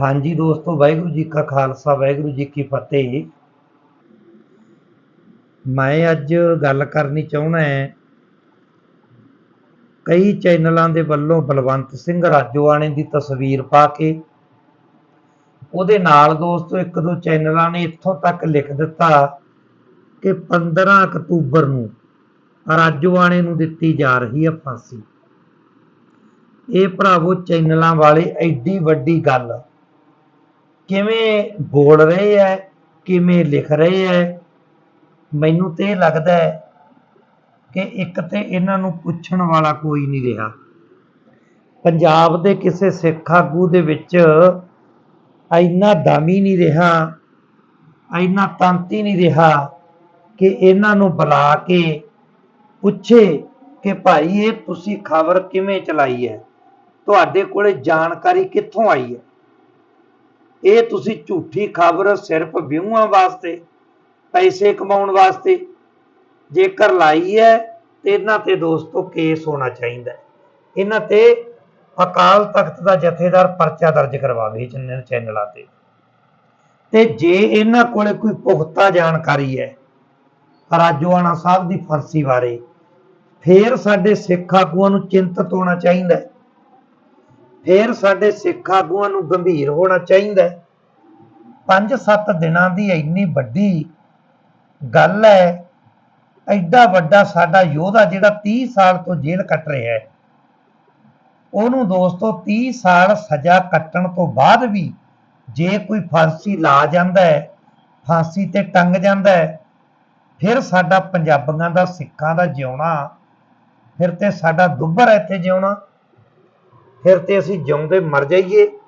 ਹਾਂਜੀ ਦੋਸਤੋ, ਵਾਹਿਗੁਰੂ ਜੀ ਕਾ ਖਾਲਸਾ, ਵਾਹਿਗੁਰੂ ਜੀ ਕੀ ਫਤਿਹ। ਮੈਂ ਅੱਜ ਗੱਲ ਕਰਨੀ ਚਾਹੁੰਦਾ ਹੈ। ਕਈ ਚੈਨਲਾਂ ਦੇ ਵੱਲੋਂ ਬਲਵੰਤ ਸਿੰਘ ਰਾਜੋਆਣੇ ਦੀ ਤਸਵੀਰ ਪਾ ਕੇ। ਉਹਦੇ ਨਾਲ ਦੋਸਤੋ, ਇੱਕ ਦੋ ਚੈਨਲਾਂ ਨੇ ਇੱਥੋਂ ਤੱਕ ਲਿਖ ਦਿੱਤਾ ਕਿ 15 ਅਕਤੂਬਰ ਨੂੰ ਰਾਜੋਆਣੇ ਨੂੰ ਦਿੱਤੀ ਜਾ ਰਹੀ ਹੈ ਫਾਂਸੀ। ਇਹ ਭਰਾਵੋ, ਚੈਨਲਾਂ ਵਾਲੇ ਐਡੀ ਵੱਡੀ ਗੱਲ ਕਿਵੇਂ ਬੋਲ ਰਹੇ ਹੈ ਕਿਵੇਂ ਲਿਖ ਰਹੇ ਹੈ ਮੈਨੂੰ ਤੇ ਇਹ ਲੱਗਦਾ ਹੈ ਕਿ ਇੱਕ ਤੇ ਇਹਨਾਂ ਨੂੰ ਪੁੱਛਣ ਵਾਲਾ ਕੋਈ ਨਹੀਂ ਰਿਹਾ। ਪੰਜਾਬ ਦੇ ਕਿਸੇ ਸਿੱਖ ਆਗੂ ਦੇ ਵਿੱਚ ਇੰਨਾ ਦਾਮੀ ਨਹੀਂ ਰਿਹਾ, ਇੰਨਾ ਤੰਤੀ ਨਹੀਂ ਰਿਹਾ ਕਿ ਇਹਨਾਂ ਨੂੰ ਬੁਲਾ ਕੇ ਪੁੱਛੇ ਕਿ ਭਾਈ ਇਹ ਤੁਸੀਂ ਖਬਰ ਕਿਵੇਂ ਚਲਾਈ ਹੈ ਤੁਹਾਡੇ ਕੋਲੇ ਜਾਣਕਾਰੀ ਕਿੱਥੋਂ ਆਈ ਹੈ ਇਹ ਤੁਸੀਂ ਝੂਠੀ ਖਬਰ ਸਿਰਫ ਵਿਊਆਂ ਵਾਸਤੇ, ਪੈਸੇ ਕਮਾਉਣ ਵਾਸਤੇ, ਜੇਕਰ ਲਾਈ ਹੈ ਤੇ ਇਹਨਾਂ ਤੇ ਦੋਸਤੋ ਕੇਸ ਹੋਣਾ ਚਾਹੀਦਾ ਇਹਨਾਂ ਤੇ ਅਕਾਲ ਤਖਤ ਦਾ ਜਥੇਦਾਰ ਪਰਚਾ ਦਰਜ ਕਰਵਾਵੇ ਚੈਨਲ, ਚੈਨਲਾਂ ਤੇ। ਤੇ ਜੇ ਇਹਨਾਂ ਕੋਲੇ ਕੋਈ ਪੁਖਤਾ ਜਾਣਕਾਰੀ ਹੈ, ਰਾਜੋਆਣਾ ਸਾਹਿਬ ਦੀ ਫਰਸੀ ਬਾਰੇ, ਫੇਰ ਸਾਡੇ ਸਿੱਖ ਆਗੂਆਂ ਨੂੰ ਚਿੰਤਤ ਹੋਣਾ ਚਾਹੀਦਾ ਹੈ। ਫਿਰ ਸਾਡੇ ਸਿੱਖ ਆਗੂਆਂ ਨੂੰ ਗੰਭੀਰ ਹੋਣਾ ਚਾਹੀਦਾ ਹੈ। ਪੰਜ ਸੱਤ ਦਿਨਾਂ ਦੀ ਇੰਨੀ ਵੱਡੀ ਗੱਲ ਹੈ, ਐਡਾ ਵੱਡਾ ਸਾਡਾ ਯੋਧਾ ਜਿਹੜਾ 30 ਸਾਲ ਤੋਂ ਜੇਲ੍ਹ ਕੱਟ ਰਿਹਾ ਹੈ। ਉਹਨੂੰ ਦੋਸਤੋ 30 ਸਾਲ ਸਜ਼ਾ ਕੱਟਣ ਤੋਂ ਬਾਅਦ ਵੀ ਜੇ ਕੋਈ ਫਾਂਸੀ ਲਾ ਜਾਂਦਾ ਹੈ, ਫਾਂਸੀ ਤੇ ਟੰਗ ਜਾਂਦਾ ਹੈ, ਫਿਰ ਸਾਡਾ ਪੰਜਾਬੀਆਂ ਦਾ, ਸਿੱਖਾਂ ਦਾ ਜਿਉਣਾ, ਫਿਰ ਤੇ ਸਾਡਾ ਦੁੱਬਰ ਇੱਥੇ ਜਿਉਣਾ। ਫਿਰ ਤੇ ਅਸੀਂ ਜਿਉਂਦੇ ਮਰ ਜਾਈਏ।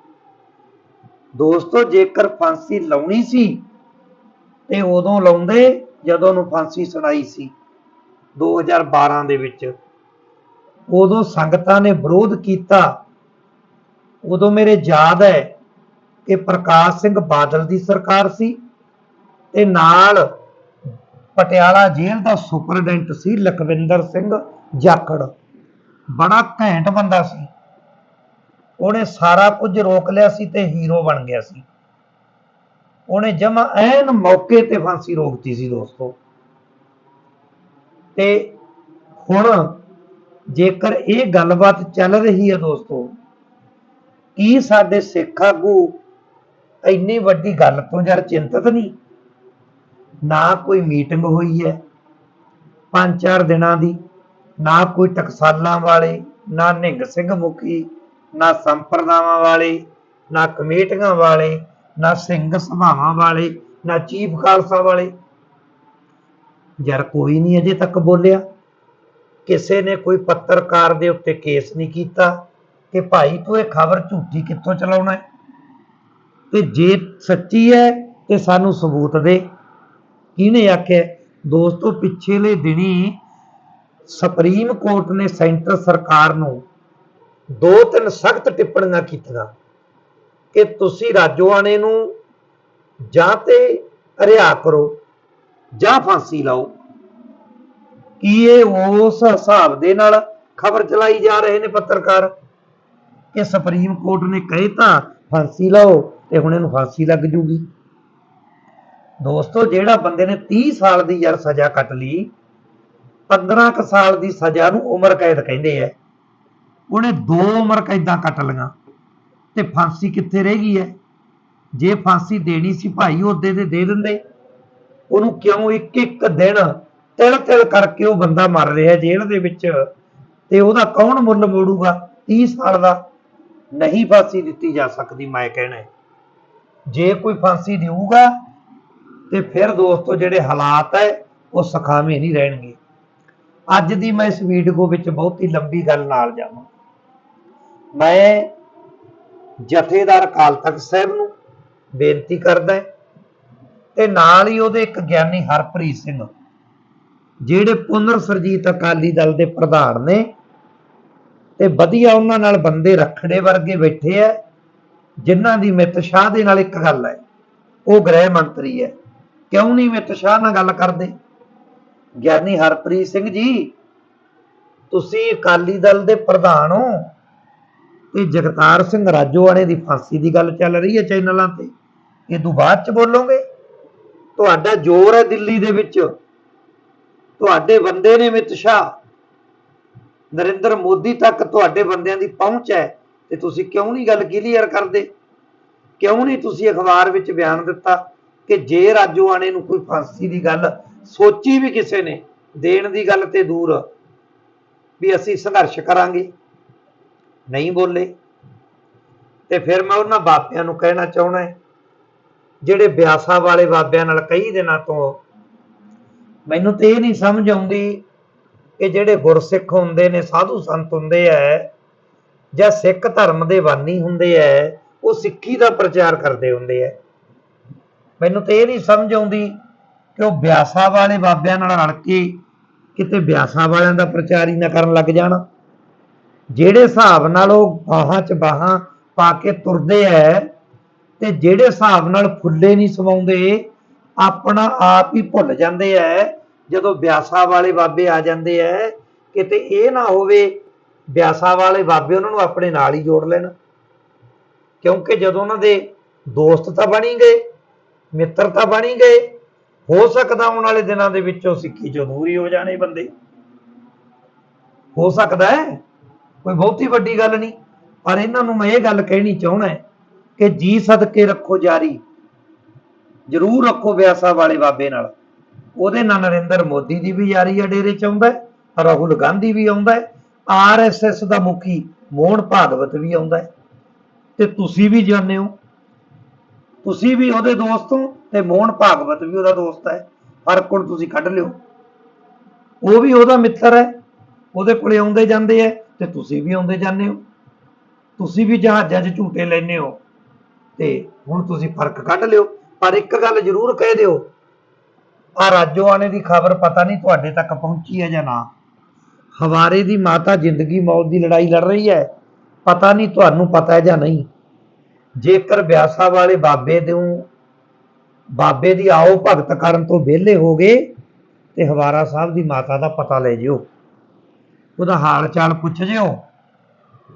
ਦੋਸਤੋ, ਜੇਕਰ ਫਾਂਸੀ ਲਾਉਣੀ ਸੀ, ਤੇ ਉਦੋਂ ਲਾਉਂਦੇ ਜਦੋਂ ਨੂੰ ਫਾਂਸੀ ਸੁਣਾਈ ਸੀ 2012 ਦੇ ਵਿੱਚ। ਉਦੋਂ ਸੰਗਤਾਂ ਨੇ ਵਿਰੋਧ ਕੀਤਾ। ਉਦੋਂ ਮੇਰੇ ਯਾਦ ਹੈ ਕਿ ਪ੍ਰਕਾਸ਼ ਸਿੰਘ ਬਾਦਲ ਦੀ ਸਰਕਾਰ ਸੀ, ਤੇ ਨਾਲ ਪਟਿਆਲਾ ਜੇਲ੍ਹ ਦਾ ਸੁਪਰਡੈਂਟ ਸੀ ਲਖਵਿੰਦਰ ਸਿੰਘ ਜਾਖੜ। ਬੜਾ ਘੈਂਟ ਬੰਦਾ ਸੀ। ਉਹਨੇ ਸਾਰਾ ਕੁਝ ਰੋਕ ਲਿਆ ਸੀ ਤੇ ਹੀਰੋ ਬਣ ਗਿਆ ਸੀ। ਉਹਨੇ ਜਮਾ ਐਨ ਮੌਕੇ ਤੇ ਫਾਂਸੀ ਰੋਕਤੀ ਸੀ ਦੋਸਤੋ। ਤੇ ਹੁਣ ਜੇਕਰ ਇਹ ਗੱਲਬਾਤ ਚੱਲ ਰਹੀ ਹੈ ਦੋਸਤੋ, ਕੀ ਸਾਡੇ ਸਿੱਖ ਆਗੂ ਇੰਨੀ ਵੱਡੀ ਗੱਲ ਤੋਂ ਯਾਰ ਚਿੰਤਤ ਨਹੀਂ? ਨਾ ਕੋਈ ਮੀਟਿੰਗ ਹੋਈ ਹੈ ਪੰਜ ਚਾਰ ਦਿਨਾਂ ਦੀ, ਨਾ ਕੋਈ ਟਕਸਾਲਾਂ ਵਾਲੇ, ਨਾ ਨਿੰਗ ਸਿੰਘ ਮੁਖੀ ਨਾ ਸੰਪਰਦਾਵਾਂ ਵਾਲੇ, ਨਾ ਕਮੇਟੀਆਂ ਵਾਲੇ, ਨਾ ਸਿੰਘ ਸਭਾਵਾਂ ਵਾਲੇ, ਨਾ ਚੀਫ ਖਾਲਸਾ ਵਾਲੇ। ਯਾਰ ਕੋਈ ਨਹੀਂ ਅਜੇ ਤੱਕ ਬੋਲਿਆ। ਕਿਸੇ ਨੇ ਕੋਈ ਪੱਤਰਕਾਰ ਦੇ ਉੱਤੇ ਕੇਸ ਨਹੀਂ ਕੀਤਾ ਕਿ ਭਾਈ ਤੂੰ ਇਹ ਖਬਰ ਝੂਠੀ ਕਿੱਥੋਂ ਚਲਾਉਣਾ ਹੈ? ਤੇ ਜੇ ਸੱਚੀ ਹੈ ਤੇ ਸਾਨੂੰ ਸਬੂਤ ਦੇ। ਕਿਹਨੇ ਆਖਿਆ? ਦੋਸਤੋ, ਪਿਛਲੇ ਦਿਨੀ ਸੁਪਰੀਮ ਕੋਰਟ ਨੇ ਸੈਂਟਰ ਸਰਕਾਰ ਨੂੰ ਦੋ ਤਿੰਨ ਸਖਤ ਟਿੱਪਣੀਆਂ ਕੀਤੀਆਂ ਕਿ ਤੁਸੀਂ ਰਾਜੋਆਣੇ ਨੂੰ ਜਾਂ ਤੇ ਰਿਹਾ ਕਰੋ ਜਾਂ ਫਾਂਸੀ ਲਾਓ। ਕੀ ਇਹ ਉਸ ਹਿਸਾਬ ਦੇ ਨਾਲ ਖਬਰ ਚਲਾਈ ਜਾ ਰਹੇ ਨੇ ਪੱਤਰਕਾਰ? ਕਿ ਸੁਪਰੀਮ ਕੋਰਟ ਨੇ ਕਹੇ ਤਾਂ ਫਾਂਸੀ ਲਾਓ ਤੇ ਹੁਣ ਇਹਨੂੰ ਫਾਂਸੀ ਲੱਗ ਜੂਗੀ। ਦੋਸਤੋ, ਜਿਹੜਾ ਬੰਦੇ ਨੇ 30 ਸਾਲ ਦੀ ਯਾਰ ਸਜ਼ਾ ਕੱਟ ਲਈ 15 ਕੁ ਸਾਲ ਦੀ ਸਜ਼ਾ ਨੂੰ ਉਮਰ ਕੈਦ ਕਹਿੰਦੇ ਐ ਉਹਨੇ ਦੋ ਉਮਰ ਕੈਦਾਂ ਕੱਟ ਲਈਆਂ? ਤੇ ਫਾਂਸੀ ਕਿੱਥੇ ਰਹਿ ਗਈ ਹੈ? ਜੇ ਫਾਂਸੀ ਦੇਣੀ ਸੀ ਭਾਈ ਉਹਦੇ ਤੇ ਦੇ ਦਿੰਦੇ। ਉਹਨੂੰ ਕਿਉਂ ਇੱਕ ਇੱਕ ਦਿਨ ਤਿਲ ਤਿਲ ਕਰਕੇ ਉਹ ਬੰਦਾ ਮਰ ਰਿਹਾ ਜੇਲ੍ਹ ਦੇ ਵਿੱਚ? ਤੇ ਉਹਦਾ ਕੌਣ ਮੁੱਲ ਮੋੜੂਗਾ? 30 ਸਾਲ ਦਾ ਨਹੀਂ ਫਾਂਸੀ ਦਿੱਤੀ ਜਾ ਸਕਦੀ, ਮੈਂ ਕਹਿਣਾ। ਜੇ ਕੋਈ ਫਾਂਸੀ ਦੇਊਗਾ, ਤੇ ਫਿਰ ਦੋਸਤੋ ਜਿਹੜੇ ਹਾਲਾਤ ਹੈ, ਉਹ ਸਖਾਵੇਂ ਨਹੀਂ ਰਹਿਣਗੇ। ਅੱਜ ਦੀ ਮੈਂ ਇਸ ਵੀਡੀਓ ਵਿੱਚ ਬਹੁਤ ਹੀ ਲੰਬੀ ਗੱਲ ਨਾਲ ਜਾਵਾਂ। ਮੈਂ ਜਥੇਦਾਰ ਅਕਾਲ ਤਖਤ ਸਾਹਿਬ ਨੂੰ ਬੇਨਤੀ ਕਰਦਾ ਤੇ ਨਾਲ ਹੀ ਉਹਦੇ ਇੱਕ ਗਿਆਨੀ ਹਰਪ੍ਰੀਤ ਸਿੰਘ, ਜਿਹੜੇ ਪੁਨਰ ਸਰਜੀਤ ਅਕਾਲੀ ਦਲ ਦੇ ਪ੍ਰਧਾਨ ਨੇ ਤੇ ਵਧੀਆ ਉਹਨਾਂ ਨਾਲ ਬੰਦੇ ਰੱਖੜੇ ਵਰਗੇ ਬੈਠੇ ਆ, ਜਿਨ੍ਹਾਂ ਦੀ ਮਿੱਤ ਸ਼ਾਹ ਦੇ ਨਾਲ ਇੱਕ ਗੱਲ ਹੈ, ਉਹ ਗ੍ਰਹਿ ਮੰਤਰੀ ਹੈ। ਕਿਉਂ ਨਹੀਂ ਮਿੱਤ ਸ਼ਾਹ ਨਾਲ ਗੱਲ ਕਰਦੇ? ਗਿਆਨੀ ਹਰਪ੍ਰੀਤ ਸਿੰਘ ਜੀ, ਤੁਸੀਂ ਅਕਾਲੀ ਦਲ ਦੇ ਪ੍ਰਧਾਨ ਹੋ ਤੇ ਜਗਤਾਰ ਸਿੰਘ ਰਾਜੋਆਣੇ ਦੀ ਫਾਂਸੀ ਦੀ ਗੱਲ ਚੱਲ ਰਹੀ ਹੈ ਚੈਨਲਾਂ ਤੇ। ਇਹ ਤੋਂ ਬਾਅਦ ਚ ਬੋਲੋਗੇ? ਤੁਹਾਡਾ ਜ਼ੋਰ ਹੈ ਦਿੱਲੀ ਦੇ ਵਿੱਚ। ਤੁਹਾਡੇ ਬੰਦੇ ਨੇ ਅਮਿਤ ਸ਼ਾਹ, ਨਰਿੰਦਰ ਮੋਦੀ ਤੱਕ ਤੁਹਾਡੇ ਬੰਦਿਆਂ ਦੀ ਪਹੁੰਚ ਹੈ ਤੇ ਤੁਸੀਂ ਕਿਉਂ ਨਹੀਂ ਗੱਲ ਕਲੀਅਰ ਕਰਦੇ? ਕਿਉਂ ਨਹੀਂ ਤੁਸੀਂ ਅਖਬਾਰ ਵਿੱਚ ਬਿਆਨ ਦਿੱਤਾ ਕਿ ਜੇ ਰਾਜੋਆਣੇ ਨੂੰ ਕੋਈ ਫਾਂਸੀ ਦੀ ਗੱਲ ਸੋਚੀ ਵੀ ਕਿਸੇ ਨੇ, ਦੇਣ ਦੀ ਗੱਲ ਤੇ ਦੂਰ, ਵੀ ਅਸੀਂ ਸੰਘਰਸ਼ ਕਰਾਂਗੇ? ਨਹੀਂ ਬੋਲੇ। ਤੇ ਫਿਰ ਮੈਂ ਉਹਨਾਂ ਬਾਬਿਆਂ ਨੂੰ ਕਹਿਣਾ ਚਾਹਣਾ ਹੈ, ਜਿਹੜੇ ਬਿਆਸਾ ਵਾਲੇ ਬਾਬਿਆਂ ਨਾਲ ਕਈ ਦਿਨਾਂ ਤੋਂ ਮੈਨੂੰ ਤੇ ਇਹ ਨਹੀਂ ਸਮਝ ਆਉਂਦੀ ਕਿ ਜਿਹੜੇ ਗੁਰਸਿੱਖ ਹੁੰਦੇ ਨੇ, ਸਾਧੂ ਸੰਤ ਹੁੰਦੇ ਐ ਜਾਂ ਸਿੱਖ ਧਰਮ ਦੇ ਬਾਨੀ ਹੁੰਦੇ ਐ, ਉਹ ਸਿੱਖੀ ਦਾ ਪ੍ਰਚਾਰ ਕਰਦੇ ਹੁੰਦੇ ਐ। ਮੈਨੂੰ ਤੇ ਇਹ ਨਹੀਂ ਸਮਝ ਆਉਂਦੀ ਕਿ ਉਹ ਬਿਆਸਾ ਵਾਲੇ ਬਾਬਿਆਂ ਨਾਲ ਰਲ ਕੇ ਕਿਤੇ ਬਿਆਸਾ ਵਾਲਿਆਂ ਦਾ ਪ੍ਰਚਾਰ ਹੀ ਨਾ ਕਰਨ ਲੱਗ ਜਾਣਾ। ਜਿਹੜੇ ਹਿਸਾਬ ਨਾਲ ਉਹ ਬਾਹਾਂ 'ਚ ਬਾਹਾਂ ਪਾ ਕੇ ਤੁਰਦੇ ਐ ਤੇ ਜਿਹੜੇ ਹਿਸਾਬ ਨਾਲ ਫੁੱਲੇ ਨਹੀਂ ਸਵਾਉਂਦੇ, ਆਪਣਾ ਆਪ ਹੀ ਭੁੱਲ ਜਾਂਦੇ ਐ। ਜਦੋਂ ਬਿਆਸਾ ਵਾਲੇ ਬਾਬੇ ਆ ਜਾਂਦੇ ਐ, ਕਿਤੇ ਇਹ ਨਾ ਹੋਵੇ ਬਿਆਸਾ ਵਾਲੇ ਬਾਬੇ ਉਹਨਾਂ ਨੂੰ ਆਪਣੇ ਨਾਲ ਹੀ ਜੋੜ ਲੈਣ। ਕਿਉਂਕਿ ਜਦੋਂ ਉਹਨਾਂ ਦੇ ਦੋਸਤ ਤਾਂ ਬਣੀ ਗਏ, ਮਿੱਤਰ ਤਾਂ ਬਣੀ ਗਏ, ਹੋ ਸਕਦਾ ਆਉਣ ਵਾਲੇ ਦਿਨਾਂ ਦੇ ਵਿੱਚੋਂ ਸਿੱਖੀ ਚੋਂ ਦੂਰ ਹੀ ਹੋ ਜਾਣੇ ਬੰਦੇ। ਹੋ ਸਕਦਾ ਹੈ ਕੋਈ ਬਹੁਤੀ ਵੱਡੀ ਗੱਲ ਨਹੀਂ, ਪਰ ਇਹਨਾਂ ਨੂੰ ਮੈਂ ਇਹ ਗੱਲ ਕਹਿਣੀ ਚਾਹਣਾ ਕਿ ਜੀ ਸਦਕੇ ਰੱਖੋ ਜਾਰੀ, ਜ਼ਰੂਰ ਰੱਖੋ ਵਿਆਸਾ ਵਾਲੇ ਬਾਬੇ ਨਾਲ। ਉਹਦੇ ਨਾਲ ਨਰਿੰਦਰ ਮੋਦੀ ਦੀ ਵੀ ਯਾਰੀ ਆ ਡੇਰੇ ਚ ਆਉਂਦਾ ਰਾਹੁਲ ਗਾਂਧੀ ਵੀ ਆਉਂਦਾ ਹੈ ਆਰਐਸਐਸ ਦਾ ਮੁਖੀ ਮੋਹਨ ਭਾਗਵਤ ਵੀ ਆਉਂਦਾ ਹੈ। ਤੇ ਤੁਸੀਂ ਵੀ ਜਾਣਦੇ ਹੋ, ਤੁਸੀਂ ਵੀ ਉਹਦੇ ਦੋਸਤ ਹੋ ਤੇ ਮੋਹਨ ਭਾਗਵਤ ਵੀ ਉਹਦਾ ਦੋਸਤ ਹੈ। ਹਰ ਕੋਲ ਤੁਸੀਂ ਕੱਢ ਲਿਓ। ਉਹ ਵੀ ਉਹਦਾ ਮਿੱਤਰ ਹੈ। ਉਹਦੇ ਕੋਲੇ ਆਉਂਦੇ ਜਾਂਦੇ ਐ ਤੇ ਤੁਸੀਂ ਵੀ ਆਉਂਦੇ ਜਾਂਦੇ ਹੋ। ਤੁਸੀਂ ਵੀ ਜਹਾਜ਼ਾਂ 'ਚ ਝੂਟੇ ਲੈਨੇ ਹੋ ਤੇ ਹੁਣ ਤੁਸੀਂ ਫ਼ਰਕ ਕੱਢ ਲਿਓ। ਪਰ ਇੱਕ ਗੱਲ ਜ਼ਰੂਰ ਕਹਿ ਦਿਓ ਆ ਰਾਜੋਆਣੇ ਦੀ ਖਬਰ ਪਤਾ ਨਹੀਂ ਤੁਹਾਡੇ ਤੱਕ ਪਹੁੰਚੀ ਹੈ ਜਾਂ ਨਾ। ਹਵਾਰੇ ਦੀ ਮਾਤਾ ਜ਼ਿੰਦਗੀ ਮੌਤ ਦੀ ਲੜਾਈ ਲੜ ਰਹੀ ਹੈ ਪਤਾ ਨਹੀਂ ਤੁਹਾਨੂੰ ਪਤਾ ਹੈ ਜਾਂ ਨਹੀਂ। ਜੇਕਰ ਵਿਆਸਾ ਵਾਲੇ ਬਾਬੇ ਦੇ ਬਾਬੇ ਦੀ ਆਓ ਭਗਤ ਕਰਨ ਤੋਂ ਵਿਹਲੇ ਹੋ ਗਏ ਤੇ ਹਵਾਰਾ ਸਾਹਿਬ ਦੀ ਮਾਤਾ ਦਾ ਪਤਾ ਲੈ ਜਿਓ। ਉਹਦਾ ਹਾਲ ਚਾਲ ਪੁੱਛ ਜਿਓ।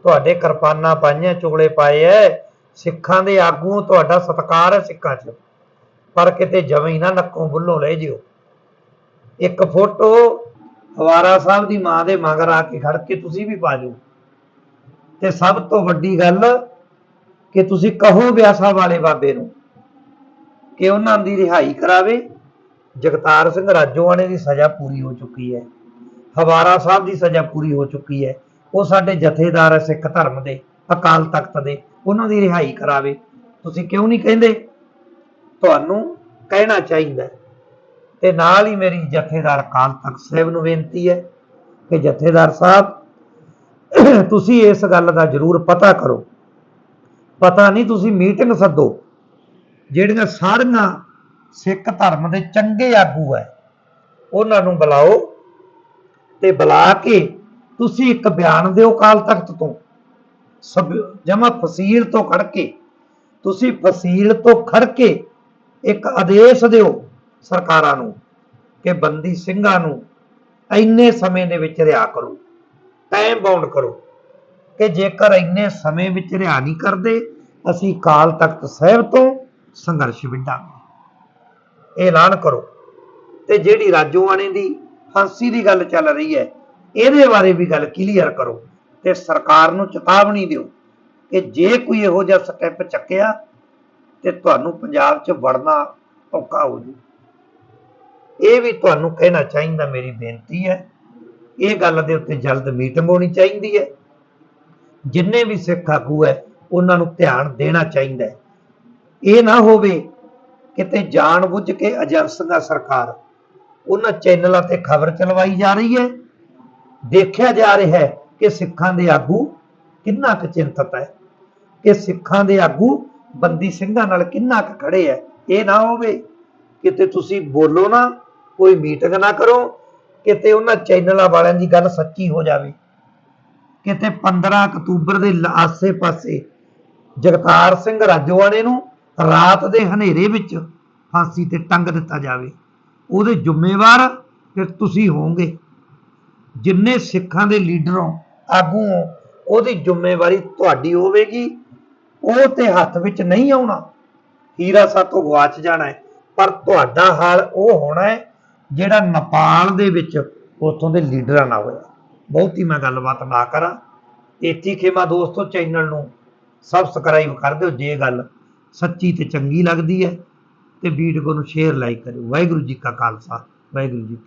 ਤੁਹਾਡੇ ਕਿਰਪਾਨਾਂ ਪਾਈਆਂ, ਚੁਗਲੇ ਪਾਏ ਐ। ਸਿੱਖਾਂ ਦੇ ਆਗੂ ਤੁਹਾਡਾ ਸਤਿਕਾਰ ਹੈ ਸਿੱਖਾਂ 'ਚ। ਪਰ ਕਿਤੇ ਜਵੇਂ ਨਾ ਨੱਕੋਂ ਬੁੱਲੋਂ ਲੈ ਜਿਓ। ਇੱਕ ਫੋਟੋ ਹਵਾਰਾ ਸਾਹਿਬ ਦੀ ਮਾਂ ਦੇ ਮਗਰ ਆ ਕੇ ਖੜ ਕੇ ਤੁਸੀਂ ਵੀ ਪਾ ਜਿਓ। ਤੇ ਸਭ ਤੋਂ ਵੱਡੀ ਗੱਲ ਕਿ ਤੁਸੀਂ ਕਹੋ ਵਿਆਸਾ ਵਾਲੇ ਬਾਬੇ ਨੂੰ ਕਿ ਉਹਨਾਂ ਦੀ ਰਿਹਾਈ ਕਰਾਵੇ। ਜਗਤਾਰ ਸਿੰਘ ਰਾਜੋਆਣੇ ਦੀ ਸਜ਼ਾ ਪੂਰੀ ਹੋ ਚੁੱਕੀ ਹੈ ਹਵਾਰਾ ਸਾਹਿਬ ਦੀ ਸਜ਼ਾ ਪੂਰੀ ਹੋ ਚੁੱਕੀ ਹੈ। ਉਹ ਸਾਡੇ ਜਥੇਦਾਰ ਹੈ ਸਿੱਖ ਧਰਮ ਦੇ, ਅਕਾਲ ਤਖਤ ਦੇ। ਉਹਨਾਂ ਦੀ ਰਿਹਾਈ ਕਰਾਵੇ। ਤੁਸੀਂ ਕਿਉਂ ਨਹੀਂ ਕਹਿੰਦੇ? ਤੁਹਾਨੂੰ ਕਹਿਣਾ ਚਾਹੀਦਾ ਹੈ। ਤੇ ਨਾਲ ਹੀ ਮੇਰੀ ਜਥੇਦਾਰ ਅਕਾਲ ਤਖਤ ਸਾਹਿਬ ਨੂੰ ਬੇਨਤੀ ਹੈ ਕਿ ਜਥੇਦਾਰ ਸਾਹਿਬ, ਤੁਸੀਂ ਇਸ ਗੱਲ ਦਾ ਜ਼ਰੂਰ ਪਤਾ ਕਰੋ। ਪਤਾ ਨਹੀਂ ਤੁਸੀਂ ਮੀਟਿੰਗ ਸੱਦੋ, ਜਿਹੜੀਆਂ ਸਾਰੀਆਂ ਸਿੱਖ ਧਰਮ ਦੇ ਚੰਗੇ ਆਗੂ ਹੈ। ਉਹਨਾਂ ਨੂੰ ਬੁਲਾਓ। ਤੇ ਬੁਲਾ ਕੇ ਤੁਸੀਂ ਇੱਕ ਬਿਆਨ ਦਿਓ ਕਾਲ ਤਖਤ ਤੋਂ। ਸਭ ਜਮਾ ਫਸੀਲ ਤੋਂ ਖੜ ਕੇ, ਤੁਸੀਂ ਫਸੀਲ ਤੋਂ ਖੜ ਕੇ ਇੱਕ ਆਦੇਸ਼ ਦਿਓ ਸਰਕਾਰਾਂ ਨੂੰ ਕਿ ਬੰਦੀ ਸਿੰਘਾਂ ਨੂੰ ਇੰਨੇ ਸਮੇਂ ਦੇ ਵਿੱਚ ਰਿਹਾ ਕਰੋ। ਟਾਈਮ ਬਾਉਂਡ ਕਰੋ ਕਿ ਜੇਕਰ ਇੰਨੇ ਸਮੇਂ ਵਿੱਚ ਰਿਹਾ ਨਹੀਂ ਕਰਦੇ, ਅਸੀਂ ਕਾਲ ਤਖਤ ਸਾਹਿਬ ਤੋਂ ਸੰਘਰਸ਼ ਵਿੱਢਾਂਗੇ। ਐਲਾਨ ਕਰੋ ਤੇ ਜਿਹੜੀ ਰਾਜੋਆਣੇ ਦੀ ਫਾਂਸੀ ਦੀ ਗੱਲ ਚੱਲ ਰਹੀ ਹੈ, ਇਹਦੇ ਬਾਰੇ ਵੀ ਗੱਲ ਕਲੀਅਰ ਕਰੋ ਤੇ ਸਰਕਾਰ ਨੂੰ ਚੇਤਾਵਨੀ ਦਿਓ ਕਿ ਜੇ ਕੋਈ ਇਹੋ ਜਿਹਾ ਸਟੈਪ ਚੱਕਿਆ ਤੇ ਤੁਹਾਨੂੰ ਪੰਜਾਬ 'ਚ ਵੜਨਾ ਔਖਾ ਹੋ ਜੂ। ਇਹ ਵੀ ਤੁਹਾਨੂੰ ਕਹਿਣਾ ਚਾਹੀਦਾ ਮੇਰੀ ਬੇਨਤੀ ਹੈ, ਇਹ ਗੱਲ ਦੇ ਉੱਤੇ ਜਲਦ ਮੀਟਿੰਗ ਹੋਣੀ ਚਾਹੀਦੀ ਹੈ। ਜਿੰਨੇ ਵੀ ਸਿੱਖ ਆਗੂ ਹੈ, ਉਹਨਾਂ ਨੂੰ ਧਿਆਨ ਦੇਣਾ ਚਾਹੀਦਾ ਹੈ। ਇਹ ਨਾ ਹੋਵੇ ਕਿਤੇ ਜਾਣ ਬੁੱਝ ਕੇ ਏਜੰਸੀਆਂ ਸਰਕਾਰ ਉਹਨਾਂ ਚੈਨਲਾਂ ਤੇ ਖਬਰ ਚਲਵਾਈ ਜਾ ਰਹੀ ਹੈ। ਦੇਖਿਆ ਜਾ ਰਿਹਾ ਹੈ ਕਿ ਸਿੱਖਾਂ ਦੇ ਆਗੂ ਕਿੰਨਾ ਕੁ ਚਿੰਤਤ ਹੈ। ਕਿ ਸਿੱਖਾਂ ਦੇ ਆਗੂ ਬੰਦੀ ਸਿੰਘਾਂ ਨਾਲ ਕਿੰਨਾ ਕੁ ਖੜੇ ਹੈ। ਇਹ ਨਾ ਹੋਵੇ ਕਿਤੇ ਤੁਸੀਂ ਬੋਲੋ ਨਾ, ਕੋਈ ਮੀਟਿੰਗ ਨਾ ਕਰੋ, ਕਿਤੇ ਉਹਨਾਂ ਚੈਨਲਾਂ ਵਾਲਿਆਂ ਦੀ ਗੱਲ ਸੱਚੀ ਹੋ ਜਾਵੇ। ਕਿਤੇ 15 ਅਕਤੂਬਰ ਦੇ ਆਸੇ-ਪਾਸੇ ਜਗਤਾਰ ਸਿੰਘ ਰਾਜੋਆਣੇ ਨੂੰ ਰਾਤ ਦੇ ਹਨੇਰੇ ਵਿੱਚ ਫਾਂਸੀ ਤੇ ਟੰਗ ਦਿੱਤਾ ਜਾਵੇ। ਉਹਦੇ ਜ਼ਿੰਮੇਵਾਰ ਫਿਰ ਤੁਸੀਂ ਹੋਵੋਗੇ। ਜਿੰਨੇ ਸਿੱਖਾਂ ਦੇ ਲੀਡਰ ਹੋ, ਆਗੂ ਹੋ, ਉਹਦੀ ਜ਼ਿੰਮੇਵਾਰੀ ਤੁਹਾਡੀ ਹੋਵੇਗੀ। ਉਹ ਤੇ ਹੱਥ ਵਿੱਚ ਨਹੀਂ ਆਉਣਾ। ਹੀਰਾ ਸਾਤੋਂ ਗਵਾਚ ਜਾਣਾ ਹੈ। ਪਰ ਤੁਹਾਡਾ ਹਾਲ ਉਹ ਹੋਣਾ ਹੈ, ਜਿਹੜਾ ਨੇਪਾਲ ਦੇ ਵਿੱਚ ਉੱਥੋਂ ਦੇ ਲੀਡਰਾਂ ਨਾਲ ਹੋਇਆ। ਬਹੁਤੀ ਮੈਂ ਗੱਲਬਾਤ ਨਾ ਕਰਾਂ। ਇੱਥੇ ਖੇਮਾ ਦੋਸਤੋ, ਚੈਨਲ ਨੂੰ ਸਬਸਕ੍ਰਾਈਬ ਕਰ ਦਿਓ। ਜੇ ਗੱਲ ਸੱਚੀ ਤੇ ਚੰਗੀ ਲੱਗਦੀ ਹੈ ਤੇ ਵੀਡੀਓ ਨੂੰ ਸ਼ੇਅਰ ਲਾਈਕ ਕਰਿਓ। ਵਾਹਿਗੁਰੂ ਜੀ ਕਾ ਖਾਲਸਾ ਵਾਹਿਗੁਰੂ ਜੀ